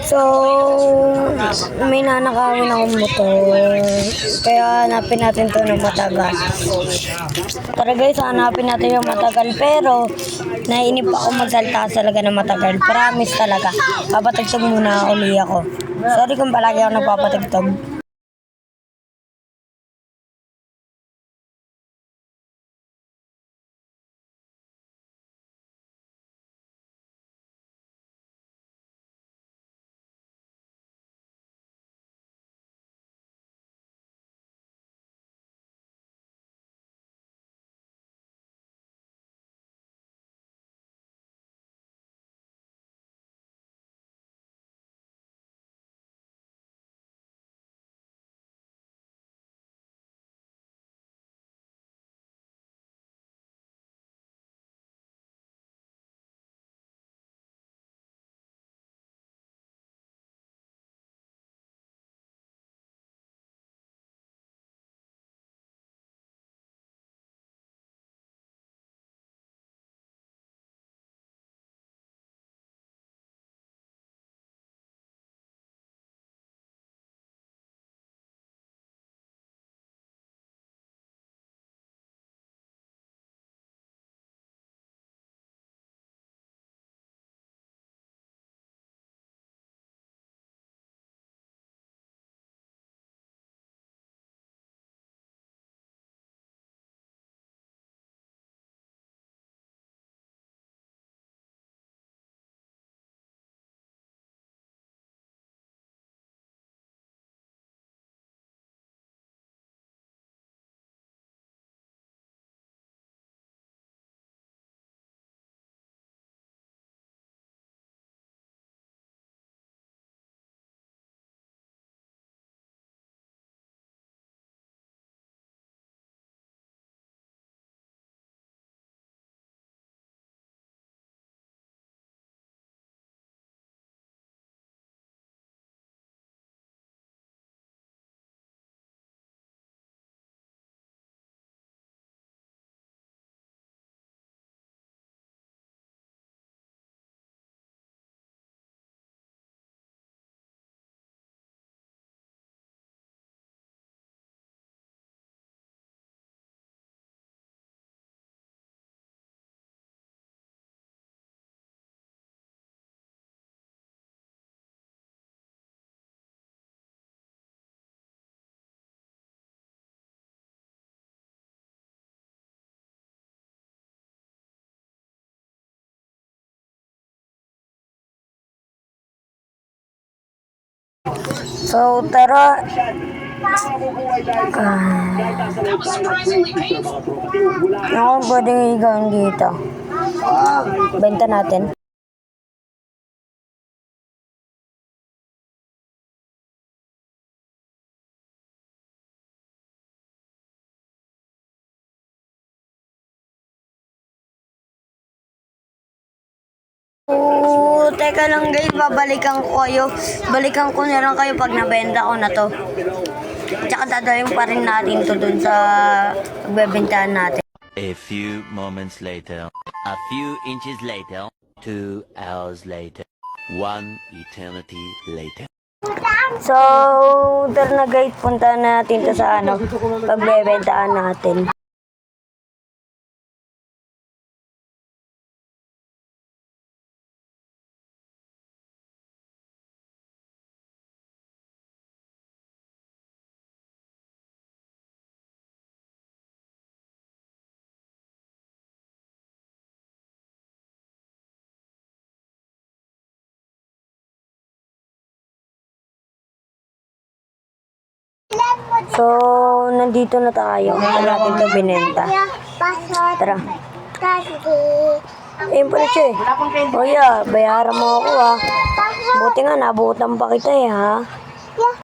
So, may nanakawin akong motor. Kaya hanapin natin to ng matagal. Tara guys, hanapin natin yung matagal. Pero, naiinip ako magsalta talaga ng matagal. Promise talaga. Papatagtog muna uli ako. Sorry kung palagi ako nagpapatagtog. So, tara. Ah. Ako pwedeng igawin dito. Benta natin. Oo, teka lang guys, babalikan ko kayo. Balikan ko na lang kayo pag nabenta ko na to. Tsaka dadalhin pa rin natin to dun sa pagbebentahan natin. A few moments later, a few inches later, two hours later, one eternity later. So, tara na guys, punta natin to sa ano, pagbebentahan natin. So, nandito na tayo. Saan natin to binenta? Tara. Ayun pala siya eh. O yeah, bayaran mo ako ah. Buti nga, nabutan pa kita eh ha.